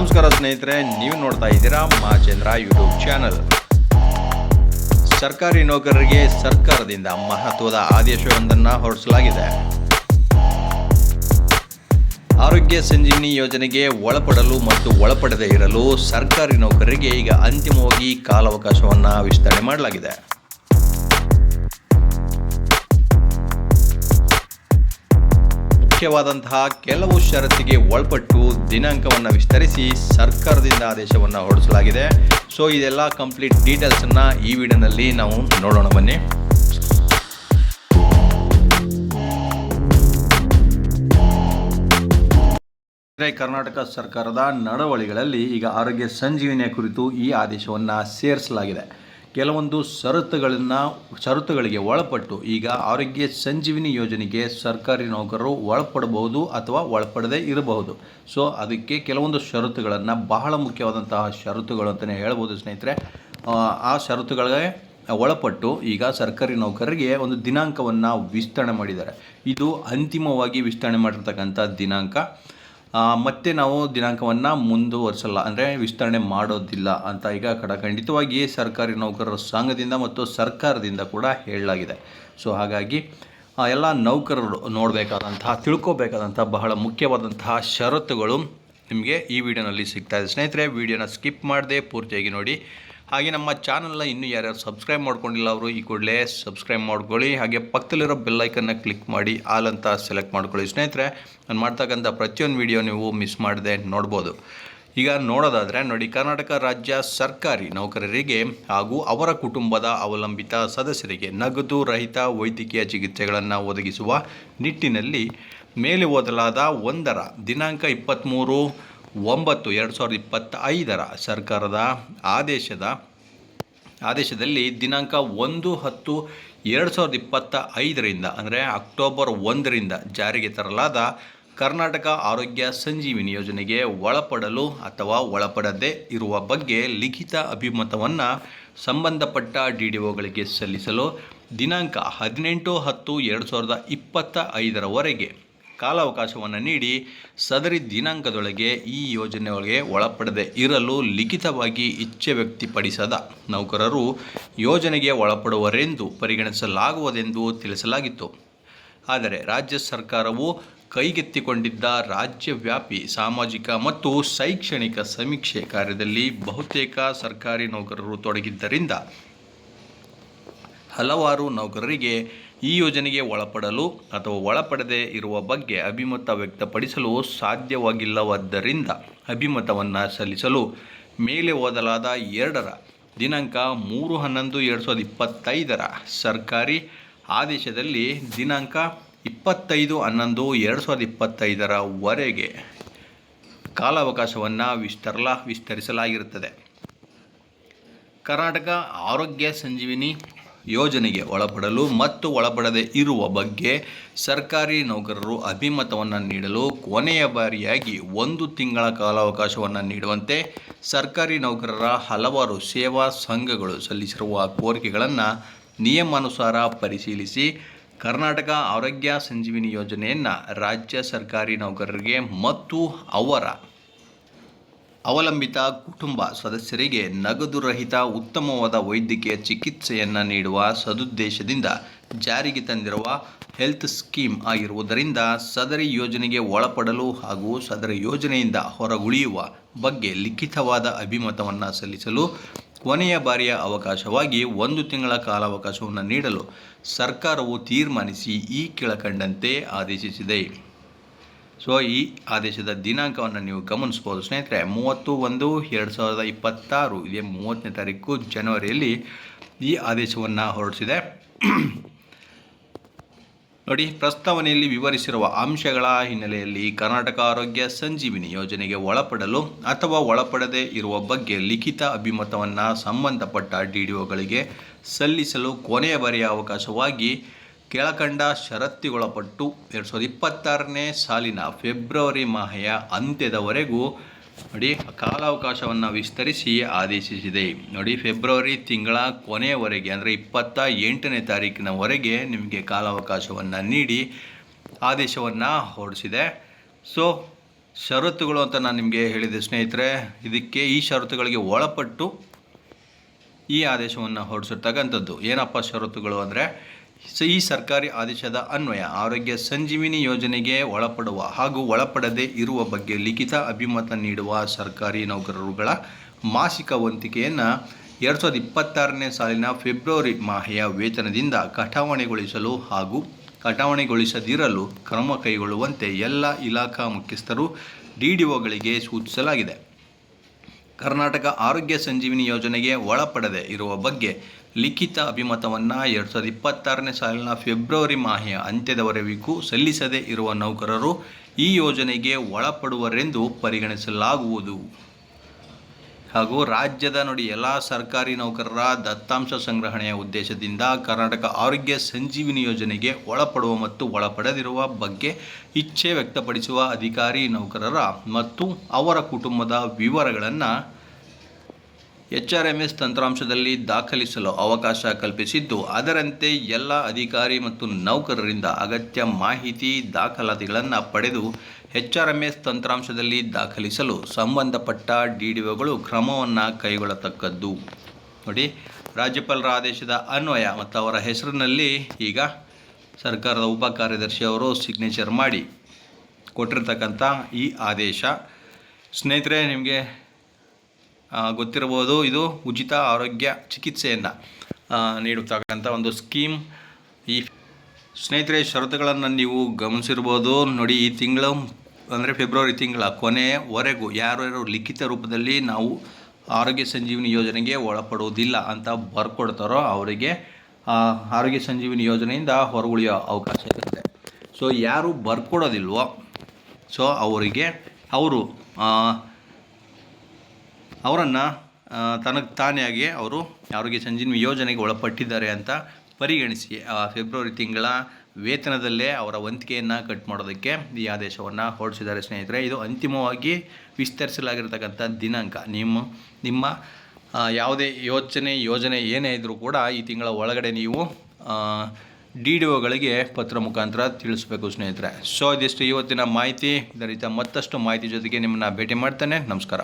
ನಮಸ್ಕಾರ ಸ್ನೇಹಿತರೆ, ನೀವು ನೋಡ್ತಾ ಇದ್ದೀರಾ ಮಾಚೇಂದ್ರ ಯೂಟ್ಯೂಬ್ ಚಾನಲ್ ಸರ್ಕಾರಿ ನೌಕರರಿಗೆ ಸರ್ಕಾರದಿಂದ ಮಹತ್ವದ ಆದೇಶವೊಂದನ್ನು ಹೊರಡಿಸಲಾಗಿದೆ. ಆರೋಗ್ಯ ಸಂಜೀವಿನಿ ಯೋಜನೆಗೆ ಒಳಪಡಲು ಮತ್ತು ಒಳಪಡದೇ ಇರಲು ಸರ್ಕಾರಿ ನೌಕರರಿಗೆ ಈಗ ಅಂತಿಮವಾಗಿ ಕಾಲಾವಕಾಶವನ್ನು ವಿಸ್ತರಣೆ ಮಾಡಲಾಗಿದೆ. ಮುಖ್ಯವಾದಂತಹ ಕೆಲವು ಷರತ್ತಿಗೆ ಒಳಪಟ್ಟು ದಿನಾಂಕವನ್ನು ವಿಸ್ತರಿಸಿ ಸರ್ಕಾರದಿಂದ ಆದೇಶವನ್ನು ಹೊರಡಿಸಲಾಗಿದೆ. ಸೊ ಇದೆಲ್ಲ ಕಂಪ್ಲೀಟ್ ಡೀಟೇಲ್ಸನ್ನು ಈ ವಿಡಿಯೋನಲ್ಲಿ ನಾವು ನೋಡೋಣ ಬನ್ನಿ. ಕರ್ನಾಟಕ ಸರ್ಕಾರದ ನಡವಳಿಗಳಲ್ಲಿ ಈಗ ಆರೋಗ್ಯ ಸಂಜೀವಿನಿಯ ಕುರಿತು ಈ ಆದೇಶವನ್ನು ಸೇರಿಸಲಾಗಿದೆ. ಕೆಲವೊಂದು ಷರತ್ತುಗಳನ್ನು ಷರತ್ತುಗಳಿಗೆ ಒಳಪಟ್ಟು ಈಗ ಆರೋಗ್ಯ ಸಂಜೀವಿನಿ ಯೋಜನೆಗೆ ಸರ್ಕಾರಿ ನೌಕರರು ಒಳಪಡಬಹುದು ಅಥವಾ ಒಳಪಡದೇ ಇರಬಹುದು. ಸೊ ಅದಕ್ಕೆ ಕೆಲವೊಂದು ಷರತ್ತುಗಳನ್ನು ಬಹಳ ಮುಖ್ಯವಾದಂತಹ ಷರತ್ತುಗಳು ಅಂತಲೇ ಹೇಳ್ಬೋದು ಸ್ನೇಹಿತರೆ. ಆ, ಷರತ್ತುಗಳಿಗೆ ಒಳಪಟ್ಟು ಈಗ ಸರ್ಕಾರಿ ನೌಕರರಿಗೆ ಒಂದು ದಿನಾಂಕವನ್ನು ವಿಸ್ತರಣೆ ಮಾಡಿದ್ದಾರೆ. ಇದು ಅಂತಿಮವಾಗಿ ವಿಸ್ತರಣೆ ಮಾಡಿರ್ತಕ್ಕಂಥ ದಿನಾಂಕ. ಮತ್ತೆ ನಾವು ದಿನಾಂಕವನ್ನು ಮುಂದುವರಿಸಲ್ಲ, ಅಂದರೆ ವಿಸ್ತರಣೆ ಮಾಡೋದಿಲ್ಲ ಅಂತ ಈಗ ಖಡಖಂಡಿತವಾಗಿ ಸರ್ಕಾರಿ ನೌಕರರ ಸಂಘದಿಂದ ಮತ್ತು ಸರ್ಕಾರದಿಂದ ಕೂಡ ಹೇಳಲಾಗಿದೆ. ಸೊ, ಹಾಗಾಗಿ ಎಲ್ಲ ನೌಕರರು ನೋಡಬೇಕಾದಂತಹ, ತಿಳ್ಕೋಬೇಕಾದಂತಹ ಬಹಳ ಮುಖ್ಯವಾದಂತಹ ಷರತ್ತುಗಳು ನಿಮಗೆ ಈ ವಿಡಿಯೋನಲ್ಲಿ ಸಿಗ್ತಾ ಇದೆ. ಸ್ನೇಹಿತರೆ, ವಿಡಿಯೋನ ಸ್ಕಿಪ್ ಮಾಡದೆ ಪೂರ್ತಿಯಾಗಿ ನೋಡಿ. ಹಾಗೆ ನಮ್ಮ ಚಾನಲ್ನ ಇನ್ನೂ ಯಾರ್ಯಾರು ಸಬ್ಸ್ಕ್ರೈಬ್ ಮಾಡ್ಕೊಂಡಿಲ್ಲ ಅವರು ಈ ಕೂಡಲೇ ಸಬ್ಸ್ಕ್ರೈಬ್ ಮಾಡ್ಕೊಳ್ಳಿ. ಹಾಗೆ ಪಕ್ಕದಲ್ಲಿರೋ ಬೆಲ್ಲೈಕನ್ನ ಕ್ಲಿಕ್ ಮಾಡಿ ಆಲ್ ಅಂತ ಸೆಲೆಕ್ಟ್ ಮಾಡ್ಕೊಳ್ಳಿ. ಸ್ನೇಹಿತರೆ, ನಾನು ಮಾಡ್ತಕ್ಕಂಥ ಪ್ರತಿಯೊಂದು ವಿಡಿಯೋ ನೀವು ಮಿಸ್ ಮಾಡದೆ ನೋಡ್ಬೋದು. ಈಗ ನೋಡೋದಾದರೆ, ನೋಡಿ, ಕರ್ನಾಟಕ ರಾಜ್ಯ ಸರ್ಕಾರಿ ನೌಕರರಿಗೆ ಹಾಗೂ ಅವರ ಕುಟುಂಬದ ಅವಲಂಬಿತ ಸದಸ್ಯರಿಗೆ ನಗದು ರಹಿತ ವೈದ್ಯಕೀಯ ಚಿಕಿತ್ಸೆಗಳನ್ನು ಒದಗಿಸುವ ನಿಟ್ಟಿನಲ್ಲಿ ಮೇಲೆ ಓದಲಾದ ಒಂದರ ದಿನಾಂಕ ಇಪ್ಪತ್ತ್ಮೂರು ಒಂಬತ್ತು ಎರಡು ಸಾವಿರದ ಇಪ್ಪತ್ತೈದರ ಸರ್ಕಾರದ ಆದೇಶದ, ಆದೇಶದಲ್ಲಿ ದಿನಾಂಕ ಒಂದು ಹತ್ತು ಎರಡು ಸಾವಿರದ ಇಪ್ಪತ್ತ ಐದರಿಂದ ಅಂದರೆ ಅಕ್ಟೋಬರ್ ಒಂದರಿಂದ ಜಾರಿಗೆ ತರಲಾದ ಕರ್ನಾಟಕ ಆರೋಗ್ಯ ಸಂಜೀವಿನಿ ಯೋಜನೆಗೆ ಒಳಪಡಲು ಅಥವಾ ಒಳಪಡದೇ ಇರುವ ಬಗ್ಗೆ ಲಿಖಿತ ಅಭಿಮತವನ್ನು ಸಂಬಂಧಪಟ್ಟ ಡಿ ಡಿ ಒಗಳಿಗೆ ಸಲ್ಲಿಸಲು ದಿನಾಂಕ ಹದಿನೆಂಟು ಹತ್ತು ಎರಡು ಸಾವಿರದ ಇಪ್ಪತ್ತ ಐದರವರೆಗೆ ಕಾಲಾವಕಾಶವನ್ನು ನೀಡಿ ಸದರಿ ದಿನಾಂಕದೊಳಗೆ ಈ ಯೋಜನೆಯೊಳಗೆ ಒಳಪಡದೆ ಇರಲು ಲಿಖಿತವಾಗಿ ಇಚ್ಛೆ ವ್ಯಕ್ತಪಡಿಸದ ನೌಕರರು ಯೋಜನೆಗೆ ಒಳಪಡುವರೆಂದು ಪರಿಗಣಿಸಲಾಗುವುದೆಂದು ತಿಳಿಸಲಾಗಿತ್ತು. ಆದರೆ ರಾಜ್ಯ ಸರ್ಕಾರವು ಕೈಗೆತ್ತಿಕೊಂಡಿದ್ದ ರಾಜ್ಯವ್ಯಾಪಿ ಸಾಮಾಜಿಕ ಮತ್ತು ಶೈಕ್ಷಣಿಕ ಸಮೀಕ್ಷೆ ಕಾರ್ಯದಲ್ಲಿ ಬಹುತೇಕ ಸರ್ಕಾರಿ ನೌಕರರು ತೊಡಗಿದ್ದರಿಂದ ಹಲವಾರು ನೌಕರರಿಗೆ ಈ ಯೋಜನೆಗೆ ಒಳಪಡಲು ಅಥವಾ ಒಳಪಡದೆ ಇರುವ ಬಗ್ಗೆ ಅಭಿಮತ ವ್ಯಕ್ತಪಡಿಸಲು ಸಾಧ್ಯವಾಗಿಲ್ಲವಾದ್ದರಿಂದ ಅಭಿಮತವನ್ನು ಸಲ್ಲಿಸಲು ಮೇಲೆ ಓದಲಾದ ಎರಡರ ದಿನಾಂಕ ಮೂರು ಹನ್ನೊಂದು ಎರಡು ಸಾವಿರದ ಇಪ್ಪತ್ತೈದರ ಸರ್ಕಾರಿ ಆದೇಶದಲ್ಲಿ ದಿನಾಂಕ ಇಪ್ಪತ್ತೈದು ಹನ್ನೊಂದು ಎರಡು ಸಾವಿರದ ಇಪ್ಪತ್ತೈದರವರೆಗೆ ಕಾಲಾವಕಾಶವನ್ನು ವಿಸ್ತರಲ ವಿಸ್ತರಿಸಲಾಗಿರುತ್ತದೆ. ಕರ್ನಾಟಕ ಆರೋಗ್ಯ ಸಂಜೀವಿನಿ ಯೋಜನೆಗೆ ಒಳಪಡಲು ಮತ್ತು ಒಳಪಡದೆ ಇರುವ ಬಗ್ಗೆ ಸರ್ಕಾರಿ ನೌಕರರು ಅಭಿಮತವನ್ನು ನೀಡಲು ಕೊನೆಯ ಬಾರಿಯಾಗಿ ಒಂದು ತಿಂಗಳ ಕಾಲಾವಕಾಶವನ್ನು ನೀಡುವಂತೆ ಸರ್ಕಾರಿ ನೌಕರರ ಹಲವಾರು ಸೇವಾ ಸಂಘಗಳು ಸಲ್ಲಿಸಿರುವ ಕೋರಿಕೆಗಳನ್ನು ನಿಯಮಾನುಸಾರ ಪರಿಶೀಲಿಸಿ ಕರ್ನಾಟಕ ಆರೋಗ್ಯ ಸಂಜೀವಿನಿ ಯೋಜನೆಯನ್ನು ರಾಜ್ಯ ಸರ್ಕಾರಿ ನೌಕರರಿಗೆ ಮತ್ತು ಅವರ ಅವಲಂಬಿತ ಕುಟುಂಬ ಸದಸ್ಯರಿಗೆ ನಗದು ರಹಿತ ಉತ್ತಮವಾದ ವೈದ್ಯಕೀಯ ಚಿಕಿತ್ಸೆಯನ್ನು ನೀಡುವ ಸದುದ್ದೇಶದಿಂದ ಜಾರಿಗೆ ತಂದಿರುವ ಹೆಲ್ತ್ ಸ್ಕೀಮ್ ಆಗಿರುವುದರಿಂದ ಸದರಿ ಯೋಜನೆಗೆ ಒಳಪಡಲು ಹಾಗೂ ಸದರಿ ಯೋಜನೆಯಿಂದ ಹೊರಗುಳಿಯುವ ಬಗ್ಗೆ ಲಿಖಿತವಾದ ಅಭಿಮತವನ್ನು ಸಲ್ಲಿಸಲು ಕೊನೆಯ ಬಾರಿಯ ಅವಕಾಶವಾಗಿ ಒಂದು ತಿಂಗಳ ಕಾಲಾವಕಾಶವನ್ನು ನೀಡಲು ಸರ್ಕಾರವು ತೀರ್ಮಾನಿಸಿ ಈ ಕೆಳಕಂಡಂತೆ ಆದೇಶಿಸಿದೆ. ಸೊ ಈ ಆದೇಶದ ದಿನಾಂಕವನ್ನು ನೀವು ಗಮನಿಸ್ಬೋದು ಸ್ನೇಹಿತರೆ ಮೂವತ್ತು ಒಂದು ಎರಡು ಸಾವಿರದ ಇಪ್ಪತ್ತಾರು, ಇದೇ ಮೂವತ್ತನೇ ತಾರೀಕು ಜನವರಿಯಲ್ಲಿ ಈ ಆದೇಶವನ್ನು ಹೊರಡಿಸಿದೆ. ನೋಡಿ, ಪ್ರಸ್ತಾವನೆಯಲ್ಲಿ ವಿವರಿಸಿರುವ ಅಂಶಗಳ ಹಿನ್ನೆಲೆಯಲ್ಲಿ ಕರ್ನಾಟಕ ಆರೋಗ್ಯ ಸಂಜೀವಿನಿ ಯೋಜನೆಗೆ ಒಳಪಡಲು ಅಥವಾ ಒಳಪಡದೇ ಇರುವ ಬಗ್ಗೆ ಲಿಖಿತ ಅಭಿಮತವನ್ನು ಸಂಬಂಧಪಟ್ಟ ಡಿ ಡಿ ಒಗಳಿಗೆ ಸಲ್ಲಿಸಲು ಕೊನೆಯ ಬಾರಿಯ ಅವಕಾಶವಾಗಿ ಕೆಳಕಂಡ ಷರತ್ತಿಗೊಳಪಟ್ಟು ಎರಡು ಸಾವಿರದ ಇಪ್ಪತ್ತಾರನೇ ಸಾಲಿನ ಫೆಬ್ರವರಿ ಮಾಹೆಯ ಅಂತ್ಯದವರೆಗೂ ನೋಡಿ, ಕಾಲಾವಕಾಶವನ್ನು ವಿಸ್ತರಿಸಿ ಆದೇಶಿಸಿದೆ. ನೋಡಿ, ಫೆಬ್ರವರಿ ತಿಂಗಳ ಕೊನೆಯವರೆಗೆ, ಅಂದರೆ ಇಪ್ಪತ್ತ ಎಂಟನೇ ತಾರೀಕಿನವರೆಗೆ ನಿಮಗೆ ಕಾಲಾವಕಾಶವನ್ನು ನೀಡಿ ಆದೇಶವನ್ನು ಹೊರಡಿಸಿದೆ. ಸೊ ಷರತ್ತುಗಳು ಅಂತ ನಾನು ನಿಮಗೆ ಹೇಳಿದೆ ಸ್ನೇಹಿತರೆ, ಇದಕ್ಕೆ ಈ ಷರತ್ತುಗಳಿಗೆ ಒಳಪಟ್ಟು ಈ ಆದೇಶವನ್ನು ಹೊರಡಿಸಿರ್ತಕ್ಕಂಥದ್ದು. ಏನಪ್ಪ ಷರತ್ತುಗಳು ಅಂದರೆ ಈ ಸರ್ಕಾರಿ ಆದೇಶದ ಅನ್ವಯ ಆರೋಗ್ಯ ಸಂಜೀವಿನಿ ಯೋಜನೆಗೆ ಒಳಪಡುವ ಹಾಗೂ ಒಳಪಡದೇ ಇರುವ ಬಗ್ಗೆ ಲಿಖಿತ ಅಭಿಮತ ನೀಡುವ ಸರ್ಕಾರಿ ನೌಕರರುಗಳ ಮಾಸಿಕ ವಂತಿಕೆಯನ್ನು ಎರಡು ಸಾವಿರದ ಇಪ್ಪತ್ತಾರನೇ ಸಾಲಿನ ಫೆಬ್ರವರಿ ಮಾಹೆಯ ವೇತನದಿಂದ ಕಟಾವಣೆಗೊಳಿಸಲು ಹಾಗೂ ಕಟಾವಣೆಗೊಳಿಸದಿರಲು ಕ್ರಮ ಕೈಗೊಳ್ಳುವಂತೆ ಎಲ್ಲ ಇಲಾಖಾ ಮುಖ್ಯಸ್ಥರು ಡಿ ಡಿ ಒಗಳಿಗೆ ಸೂಚಿಸಲಾಗಿದೆ. ಕರ್ನಾಟಕ ಆರೋಗ್ಯ ಸಂಜೀವಿನಿ ಯೋಜನೆಗೆ ಒಳಪಡದೆ ಇರುವ ಬಗ್ಗೆ ಲಿಖಿತ ಅಭಿಮತವನ್ನು ಎರಡು ಸಾವಿರದ ಇಪ್ಪತ್ತಾರನೇ ಸಾಲಿನ ಫೆಬ್ರವರಿ ಮಾಹೆಯ ಅಂತ್ಯದವರೆಗೂ ಸಲ್ಲಿಸದೇ ಇರುವ ನೌಕರರು ಈ ಯೋಜನೆಗೆ ಒಳಪಡುವರೆಂದು ಪರಿಗಣಿಸಲಾಗುವುದು. ಹಾಗೂ ರಾಜ್ಯದ ನೋಡಿ ಎಲ್ಲ ಸರ್ಕಾರಿ ನೌಕರರ ದತ್ತಾಂಶ ಸಂಗ್ರಹಣೆಯ ಉದ್ದೇಶದಿಂದ ಕರ್ನಾಟಕ ಆರೋಗ್ಯ ಸಂಜೀವಿನಿ ಯೋಜನೆಗೆ ಒಳಪಡುವ ಮತ್ತು ಒಳಪಡದಿರುವ ಬಗ್ಗೆ ಇಚ್ಛೆ ವ್ಯಕ್ತಪಡಿಸುವ ಅಧಿಕಾರಿ ನೌಕರರ ಮತ್ತು ಅವರ ಕುಟುಂಬದ ವಿವರಗಳನ್ನು ಎಚ್ ಆರ್ ಎಂ ಎಸ್ ತಂತ್ರಾಂಶದಲ್ಲಿ ದಾಖಲಿಸಲು ಅವಕಾಶ ಕಲ್ಪಿಸಿದ್ದು, ಅದರಂತೆ ಎಲ್ಲ ಅಧಿಕಾರಿ ಮತ್ತು ನೌಕರರಿಂದ ಅಗತ್ಯ ಮಾಹಿತಿ ದಾಖಲಾತಿಗಳನ್ನು ಪಡೆದು ಎಚ್ ಆರ್ ಎಂ ಎಸ್ ತಂತ್ರಾಂಶದಲ್ಲಿ ದಾಖಲಿಸಲು ಸಂಬಂಧಪಟ್ಟ ಡಿ ಡಿ ಒಗಳು ಕ್ರಮವನ್ನು ಕೈಗೊಳ್ಳತಕ್ಕದ್ದು. ನೋಡಿ, ರಾಜ್ಯಪಾಲರ ಆದೇಶದ ಅನ್ವಯ ಮತ್ತು ಅವರ ಹೆಸರಿನಲ್ಲಿ ಈಗ ಸರ್ಕಾರದ ಉಪ ಕಾರ್ಯದರ್ಶಿ ಅವರು ಸಿಗ್ನೇಚರ್ ಮಾಡಿ ಕೊಟ್ಟಿರ್ತಕ್ಕಂಥ ಈ ಆದೇಶ. ಸ್ನೇಹಿತರೆ, ನಿಮಗೆ ಗೊತ್ತಿರಬಹುದು, ಇದು ಉಚಿತ ಆರೋಗ್ಯ ಚಿಕಿತ್ಸೆಯನ್ನು ನೀಡುತ್ತಕ್ಕಂಥ ಒಂದು ಸ್ಕೀಮ್. ಈ ಸ್ನೇಹಿತರೆ, ಷರತ್ತುಗಳನ್ನು ನೀವು ಗಮನಿಸಿರ್ಬೋದು ನೋಡಿ, ಈ ತಿಂಗಳು, ಅಂದರೆ ಫೆಬ್ರವರಿ ತಿಂಗಳ ಕೊನೆಯವರೆಗೂ ಯಾರ್ಯಾರು ಲಿಖಿತ ರೂಪದಲ್ಲಿ ನಾವು ಆರೋಗ್ಯ ಸಂಜೀವಿನಿ ಯೋಜನೆಗೆ ಒಳಪಡುವುದಿಲ್ಲ ಅಂತ ಬರ್ಕೊಡ್ತಾರೋ ಅವರಿಗೆ ಆರೋಗ್ಯ ಸಂಜೀವಿನಿ ಯೋಜನೆಯಿಂದ ಹೊರಗುಳಿಯೋ ಅವಕಾಶ ಇರುತ್ತೆ. ಸೊ ಯಾರು ಬರ್ಕೊಡೋದಿಲ್ವೋ ಸೊ ಅವರಿಗೆ, ಅವರು ಅವರನ್ನು ತನಗೆ ತಾನೇ ಆಗಿ ಅವರು ಆರೋಗ್ಯ ಸಂಜೀವಿ ಯೋಜನೆಗೆ ಒಳಪಟ್ಟಿದ್ದಾರೆ ಅಂತ ಪರಿಗಣಿಸಿ, ಆ, ಫೆಬ್ರವರಿ ತಿಂಗಳ ವೇತನದಲ್ಲೇ ಅವರ ವಂತಿಕೆಯನ್ನು ಕಟ್ ಮಾಡೋದಕ್ಕೆ ಈ ಆದೇಶವನ್ನು ಹೊರಡಿಸಿದ್ದಾರೆ ಸ್ನೇಹಿತರೆ. ಇದು ಅಂತಿಮವಾಗಿ ವಿಸ್ತರಿಸಲಾಗಿರ್ತಕ್ಕಂಥ ದಿನಾಂಕ. ನಿಮ್ಮ ನಿಮ್ಮ ಯಾವುದೇ ಯೋಚನೆ, ಯೋಜನೆ ಏನೇ ಇದ್ದರೂ ಕೂಡ ಈ ತಿಂಗಳ ಒಳಗಡೆ ನೀವು ಡಿ ಡಿ ಒಗಳಿಗೆ ಪತ್ರ ಮುಖಾಂತರ ತಿಳಿಸ್ಬೇಕು ಸ್ನೇಹಿತರೆ. ಸೊ ಇದಿಷ್ಟು ಇವತ್ತಿನ ಮಾಹಿತಿ. ಇದರಿಂದ ಮತ್ತಷ್ಟು ಮಾಹಿತಿ ಜೊತೆಗೆ ನಿಮ್ಮನ್ನು ಭೇಟಿ ಮಾಡ್ತೇನೆ. ನಮಸ್ಕಾರ.